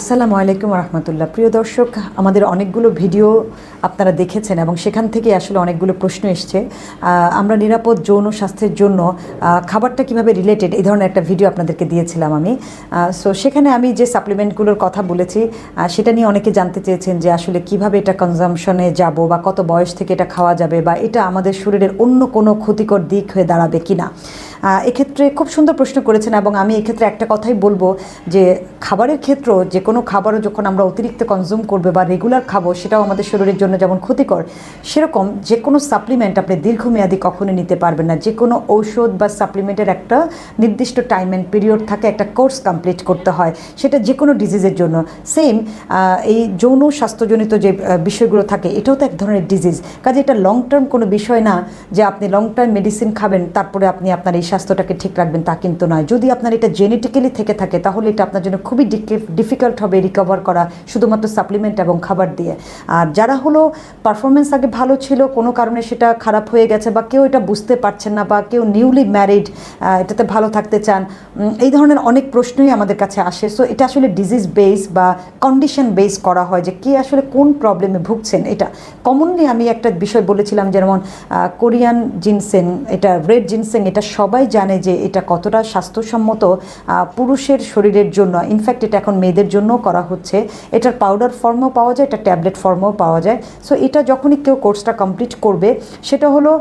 আসসালামু আলাইকুম রহমতুল্লাহ প্রিয় দর্শক আমাদের অনেকগুলো ভিডিও আপনারা দেখেছেন এবং সেখান থেকে আসলে অনেকগুলো প্রশ্ন এসছে। আমরা নিরাপদ যৌন স্বাস্থ্যের জন্য খাবারটা কীভাবে রিলেটেড এই ধরনের একটা ভিডিও আপনাদেরকে দিয়েছিলাম আমি। সো সেখানে আমি যে সাপ্লিমেন্টগুলোর কথা বলেছি সেটা নিয়ে অনেকে জানতে চেয়েছেন যে আসলে কীভাবে এটা কনজামশনে যাব বা কত বয়স থেকে এটা খাওয়া যাবে বা এটা আমাদের শরীরের অন্য কোনো ক্ষতিকর দিক হয়ে দাঁড়াবে কিনা। আহ, এক্ষেত্রে খুব সুন্দর প্রশ্ন করেছেন এবং আমি এক্ষেত্রে একটা কথাই বলব যে খাবারের ক্ষেত্র যে কোনো খাবারও যখন আমরা অতিরিক্ত কনজিউম করব বা রেগুলার খাব, সেটাও আমাদের শরীরের জন্য যেমন ক্ষতিকর, সেরকম যে কোনো সাপ্লিমেন্ট আপনি দীর্ঘমেয়াদী কখনোই নিতে পারবেন না। যে কোনো ঔষধ বা সাপ্লিমেন্টের একটা নির্দিষ্ট টাইম অ্যান্ড পিরিয়ড থাকে, একটা কোর্স কমপ্লিট করতে হয়, সেটা যে কোনো ডিজিজের জন্য সেম এই যৌন স্বাস্থ্যজনিত যে বিষয়গুলো থাকে, এটাও তো এক ধরনের ডিজিজ কাজে এটা লং টার্ম কোনো বিষয় না যে আপনি লং টার্ম মেডিসিন খাবেন, তারপরে আপনি আপনার এই স্বাস্থ্যটাকে ঠিক রাখবেন তা কিন্তু নয়। যদি আপনার এটা জেনেটিক্যালি থেকে থাকে, তাহলে এটা আপনার জন্য খুবই ডিফিকাল্ট হবে রিকভার করা শুধুমাত্র সাপ্লিমেন্ট এবং খাবার দিয়ে। আর যারা হলো পারফরমেন্স আগে ভালো ছিল, কোনো কারণে সেটা খারাপ হয়ে গেছে বা কেউ এটা বুঝতে পারছেন না বা কেউ নিউলি ম্যারিড এটাতে ভালো থাকতে চান এই ধরনের অনেক প্রশ্নই আমাদের কাছে আসে। সো এটা আসলে ডিজিজ বেস বা কন্ডিশন বেস করা হয় যে কে আসলে কোন প্রবলেমে ভুগছেন এটা। কমনলি আমি একটা বিষয় বলেছিলাম যেমন কোরিয়ান জিনসেং এটা রেড জিনসেং এটা সবাই জানে যে এটা কতটা স্বাস্থ্যসম্মত পুরুষের শরীরের জন্য। ইনফ্যাক্ট এটা এখন মেয়েদের জন্য করা হচ্ছে। এটার পাউডার ফর্মও পাওয়া যায়, এটা ট্যাবলেট ফর্মও পাওয়া যায়। সো এটা যখনই কেউ কোর্সটা কমপ্লিট করবে, সেটা হলো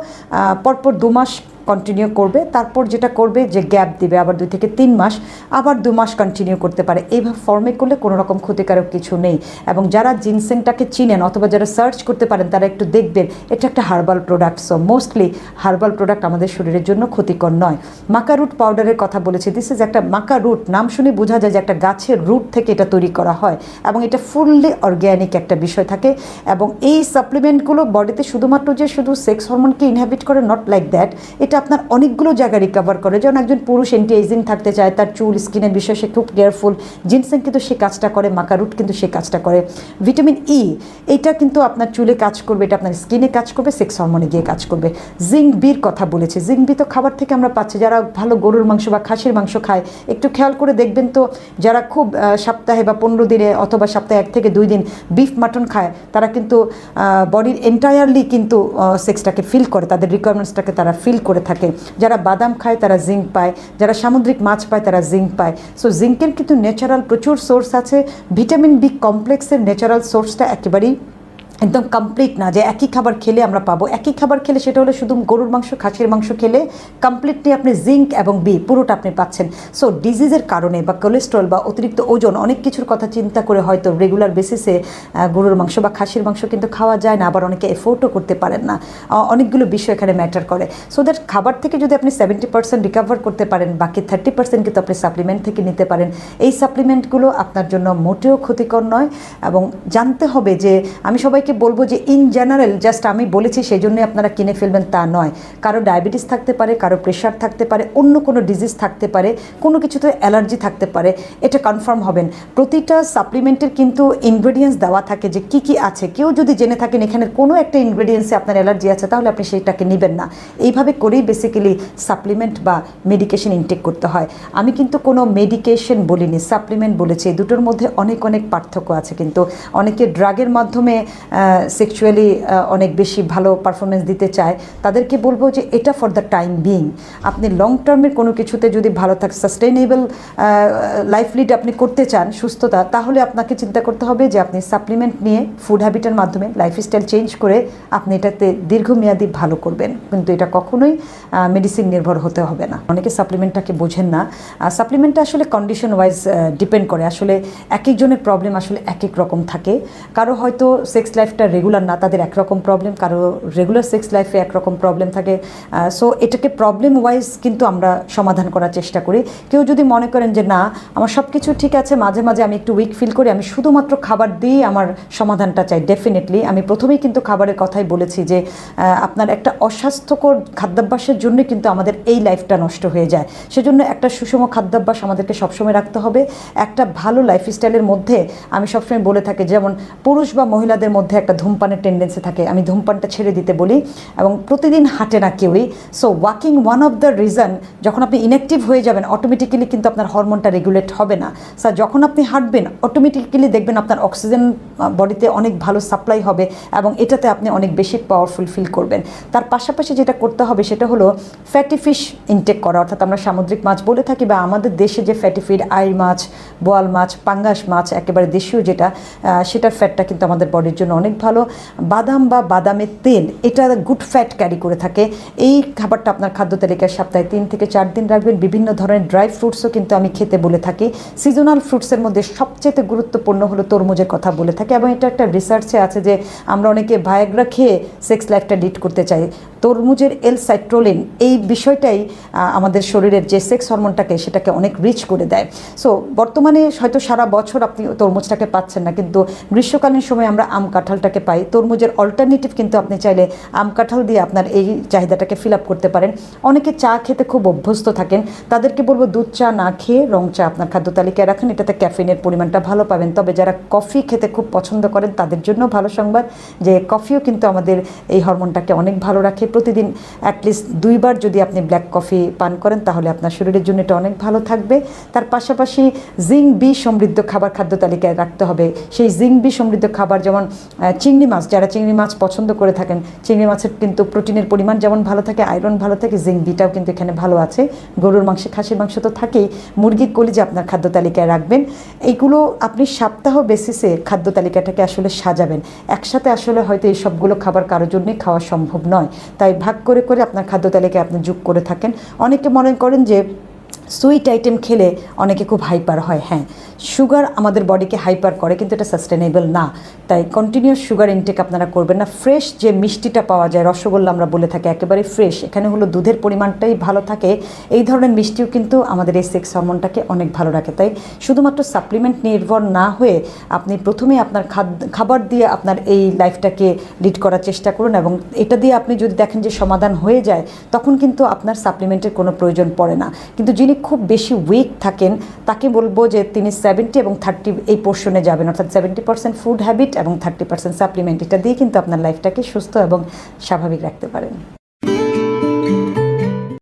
পরপর দু মাস কন্টিনিউ করবে, তারপর যেটা করবে যে গ্যাপ দিবে, আবার দুই থেকে তিন মাস, আবার দু মাস কন্টিনিউ করতে পারে। এইভাবে ফর্মে করলে কোনো রকম ক্ষতিকারক কিছু নেই। এবং যারা জিনসেংটাকে চিনেন অথবা যারা সার্চ করতে পারেন, তারা একটু দেখবেন, এটা একটা herbal product so mostly herbal product আমাদের শরীরের জন্য ক্ষতিকর নয়। মাকা রুট পাউডারের কথা বলেছি। দিস ইজ একটা মাকা রুট নাম শুনে বোঝা যায় যে একটা গাছের রুট থেকে এটা তৈরি করা হয়। এবং এটা ফুললি অর্গ্যানিক একটা বিষয় থাকে। এবং এই সাপ্লিমেন্টগুলো বডিতে শুধুমাত্র যে শুধু সেক্স হরমোনকে ইনহ্যাবিট করে নট লাইক দ্যাট এটা আপনার অনেকগুলো জায়গা রিকভার করে। যেমন একজন পুরুষ অ্যান্টি এজিং থাকতে চায়, তার চুল স্কিনের বিষয়ে সে খুব কেয়ারফুল জিনসেং কিন্তু সে কাজটা করে মাকারুট কিন্তু সে কাজটা করে। ভিটামিন ই এটা কিন্তু আপনার চুলে কাজ করবে, এটা আপনার স্কিনে কাজ করবে সেক্স হরমোনে গিয়ে কাজ করবে। জিঙ্ক বির কথা বলেছে। জিঙ্ক বি তো খাবার থেকে আমরা পাচ্ছি। যারা ভালো গরুর মাংস বা খাসির মাংস খায়, একটু খেয়াল করে দেখবেন তো, যারা খুব সপ্তাহে বা পনেরো দিনে অথবা সপ্তাহে এক থেকে দুই দিন বিফ মাটন খায়, তারা কিন্তু বডির এন্টায়ারলি কিন্তু সেক্সটাকে ফিল করে, তাদের রিকোয়ারমেন্টসটাকে তারা ফিল করে থাকে। যারা বাদাম খায়, তারা জিঙ্ক পায়। যারা সামুদ্রিক মাছ পায়, তারা জিঙ্ক পায়। সো জিঙ্কের কিন্তু ন্যাচারাল প্রচুর সোর্স আছে। ভিটামিন বি কমপ্লেক্সের ন্যাচারাল সোর্সটা একেবারেই একদম কমপ্লিট না যে একই খাবার খেলে আমরা পাবো। একই খাবার খেলে সেটা হলো শুধু গরুর মাংস, খাসির মাংস খেলে কমপ্লিটলি আপনি জিঙ্ক এবং বি পুরোটা আপনি পাচ্ছেন। সো ডিজিজের কারণে বা কোলেস্ট্রল বা অতিরিক্ত ওজন অনেক কিছুর কথা চিন্তা করে হয়তো রেগুলার বেসিসে গরুর মাংস বা খাসির মাংস কিন্তু খাওয়া যায় না, আবার অনেকে এফোর্টও করতে পারেন না। অনেকগুলো বিষয় এখানে ম্যাটার করে। সো দ্যাট খাবার থেকে যদি আপনি সেভেন্টি পার্সেন্ট রিকভার করতে পারেন, বাকি থার্টি পার্সেন্ট কিন্তু আপনি সাপ্লিমেন্ট থেকে নিতে পারেন। এই সাপ্লিমেন্টগুলো আপনার জন্য মোটেও ক্ষতিকর নয় এবং জানতে হবে যে আমি সবাইকে বলব যে ইন জেনারেল জাস্ট আমি বলেছি সেই জন্যই আপনারা কিনে ফেলবেন তা নয়। কারও ডায়াবেটিস থাকতে পারে, কারও প্রেশার থাকতে পারে, অন্য কোনো ডিজিজ থাকতে পারে, কোনো কিছুতে অ্যালার্জি থাকতে পারে, এটা কনফার্ম হবেন। প্রতিটা সাপ্লিমেন্টের কিন্তু ইনগ্রেডিয়েন্টস দেওয়া থাকে যে, কি কি আছে। কেউ যদি জেনে থাকেন এখানে কোনো একটা ইনগ্রেডিয়েন্টসে আপনার অ্যালার্জি আছে, তাহলে আপনি সেইটাকে নেবেন না। এইভাবে করেই বেসিক্যালি সাপ্লিমেন্ট বা মেডিকেশন ইনটেক করতে হয়। আমি কিন্তু কোনো মেডিকেশন বলিনি সাপ্লিমেন্ট বলেছি। দুটোর মধ্যে অনেক অনেক পার্থক্য আছে কিন্তু। অনেকে ড্রাগের মাধ্যমে সেক্সুয়ালি অনেক বেশি ভালো পারফরমেন্স দিতে চায়, তাদেরকে বলব যে এটা ফর দ্য টাইম বিং আপনি লং টার্মের কোনো কিছুতে যদি ভালো থাক সাস্টেনেবল লাইফ লিড আপনি করতে চান, সুস্থতা, তাহলে আপনাকে চিন্তা করতে হবে যে আপনি সাপ্লিমেন্ট নিয়ে ফুড হ্যাবিটের মাধ্যমে লাইফস্টাইল চেঞ্জ করে আপনি এটাতে দীর্ঘমেয়াদী ভালো করবেন। কিন্তু এটা কখনোই মেডিসিন নির্ভর হতে হবে না। অনেকে সাপ্লিমেন্টটাকে বোঝেন না। সাপ্লিমেন্টটা আসলে কন্ডিশন ওয়াইজ ডিপেন্ড করে। আসলে এক একজনের প্রবলেম আসলে এক এক রকম থাকে। কারও হয়তো সেক্স লাইফটা রেগুলার না, তাদের একরকম প্রবলেম কারও রেগুলার সেক্স লাইফে একরকম প্রবলেম থাকে। সো এটাকে প্রবলেম ওয়াইজ কিন্তু আমরা সমাধান করার চেষ্টা করি। কেউ যদি মনে করেন যে, না, আমার সব কিছু ঠিক আছে, মাঝে মাঝে আমি একটু উইক ফিল করি, আমি শুধুমাত্র খাবার দিয়েই আমার সমাধানটা চাই ডেফিনেটলি আমি প্রথমেই কিন্তু খাবারের কথাই বলেছি যে আপনার একটা অস্বাস্থ্যকর খাদ্যাভ্যাসের জন্যই কিন্তু আমাদের এই লাইফটা নষ্ট হয়ে যায়। সেজন্য একটা সুষম খাদ্যাভ্যাস আমাদেরকে সবসময় রাখতে হবে। একটা ভালো লাইফস্টাইলের মধ্যে আমি সবসময় বলে থাকি, যেমন পুরুষ বা মহিলাদের মধ্যে একটা ধূমপানের টেন্ডেন্সি থাকে, আমি ধূমপানটা ছেড়ে দিতে বলি এবং প্রতিদিন হাঁটে না কেউই। So walking one of the reason যখন আপনি ইনঅ্যাক্টিভ হয়ে যাবেন অটোমেটিক্যালি কিন্তু আপনার হরমোনটা রেগুলেট হবে না। স্যার যখন আপনি হাঁটবেন অটোমেটিক্যালি দেখবেন আপনার অক্সিজেন বডিতে অনেক ভালো সাপ্লাই হবে এবং এটাতে আপনি অনেক বেশি পাওয়ারফুল ফিল করবেন। তার পাশাপাশি যেটা করতে হবে সেটা হলো ফ্যাটি ফিশ ইনটেক করা। অর্থাৎ আমরা সামুদ্রিক মাছ বলে থাকি বা আমাদের দেশে যে ফ্যাটি ফিড আইর মাছ, বোয়াল মাছ, পাঙ্গাস মাছ, একেবারে দেশীয় যেটা সেটার ফ্যাটটা কিন্তু আমাদের বডির জন্য অনেক ভালো। বাদাম বা বাদামের তেল, এটা গুড ফ্যাট ক্যারি করে থাকে। এই খাবারটা আপনার খাদ্য তালিকায় সপ্তাহে তিন থেকে চার দিন রাখবেন। বিভিন্ন ধরনের ড্রাই ফ্রুটসও কিন্তু আমি খেতে বলে থাকি। সিজনাল ফ্রুটসের মধ্যে সবচেয়ে গুরুত্বপূর্ণ হলো তরমুজের কথা বলে থাকি এবং এটা একটা রিসার্চে আছে যে আমরা অনেকে ভায়াগ্রা খেয়ে সেক্স লাইফটা লিড করতে চাই। তরমুজের এল সাইট্রোলিন এই বিষয়টাই আমাদের শরীরের যে সেক্স হরমোনটাকে সেটাকে অনেক রিচ করে দেয়। সো বর্তমানে হয়তো সারা বছর আপনি তরমুজটাকে পাচ্ছেন না, কিন্তু গ্রীষ্মকালীন সময় আমরা আম কাঁঠালটাকে পাই। তরমুজের অল্টারনেটিভ কিন্তু আপনি চাইলে আম কাঁঠাল দিয়ে আপনার এই চাহিদাটাকে ফিল আপ করতে পারেন। অনেকে চা খেতে খুব অভ্যস্ত থাকেন। তাদেরকে বলব দুধ চা না খেয়ে রং চা আপনার খাদ্য তালিকায় রাখেন। এটাতে ক্যাফিনের পরিমাণটা ভালো পাবেন। তবে যারা কফি খেতে খুব পছন্দ করেন, তাদের জন্য ভালো সংবাদ যে কফিও কিন্তু আমাদের এই হরমোনটাকে অনেক ভালো রাখে। প্রতিদিন অ্যাটলিস্ট দুইবার যদি আপনি ব্ল্যাক কফি পান করেন, তাহলে আপনার শরীরের জন্য এটা অনেক ভালো থাকবে। তার পাশাপাশি জিং বি সমৃদ্ধ খাবার খাদ্য তালিকায় রাখতে হবে। সেই জিং বি সমৃদ্ধ খাবার যেমন চিংড়ি মাছ, যারা চিংড়ি মাছ পছন্দ করে থাকেন, চিংড়ি মাছের কিন্তু প্রোটিনের পরিমাণ যেমন ভালো থাকে আয়রন ভালো থাকে জিঙ্ক বিটাও কিন্তু এখানে ভালো আছে। গরুর মাংসে, খাসির মাংস তো থাকেই। মুরগির কলিজা আপনার খাদ্য তালিকায় রাখবেন। এইগুলো আপনি সপ্তাহ বেসিসে খাদ্য তালিকাটাকে আসলে সাজাবেন। একসাথে আসলে হয়তো এই সবগুলো খাবার কারোর জন্যই খাওয়া সম্ভব নয়। তাই ভাগ করে করে আপনার খাদ্য তালিকায় আপনি যোগ করে থাকেন। অনেকে মনে করেন যে সুইট আইটেম খেলে অনেকে খুব হাইপার হয় হ্যাঁ। সুগার আমাদের বডিকে হাইপার করে, কিন্তু এটা সাস্টেনেবল না। তাই কন্টিনিউয়াস সুগার ইনটেক আপনারা করবেন না। ফ্রেশ যে মিষ্টিটা পাওয়া যায়, রসগোল্লা আমরা বলে থাকি, একেবারে ফ্রেশ এখানে হলো দুধের পরিমাণটাই ভালো থাকে। এই ধরনের মিষ্টিও কিন্তু আমাদের এই সেক্স হরমোনটাকে অনেক ভালো রাখে। তাই শুধুমাত্র সাপ্লিমেন্ট নির্ভর না হয়ে আপনি প্রথমে আপনার খাবার দিয়ে আপনার এই লাইফটাকে লিড করার চেষ্টা করুন এবং এটা দিয়ে আপনি যদি দেখেন যে সমাধান হয়ে যায়, তখন কিন্তু আপনার সাপ্লিমেন্টের কোনো প্রয়োজন পড়ে না। কিন্তু যিনি খুব বেশি উইক থাকেন, তাকে বলব যে তিনি সেভেন্টি এবং থার্টি এই পোর্শনে যাবেন। অর্থাৎ সেভেন্টি পার্সেন্ট ফুড হ্যাবিট এবং থার্টি পার্সেন্ট সাপ্লিমেন্ট এটা দিয়ে কিন্তু আপনার লাইফটাকে সুস্থ এবং স্বাভাবিক রাখতে পারেন।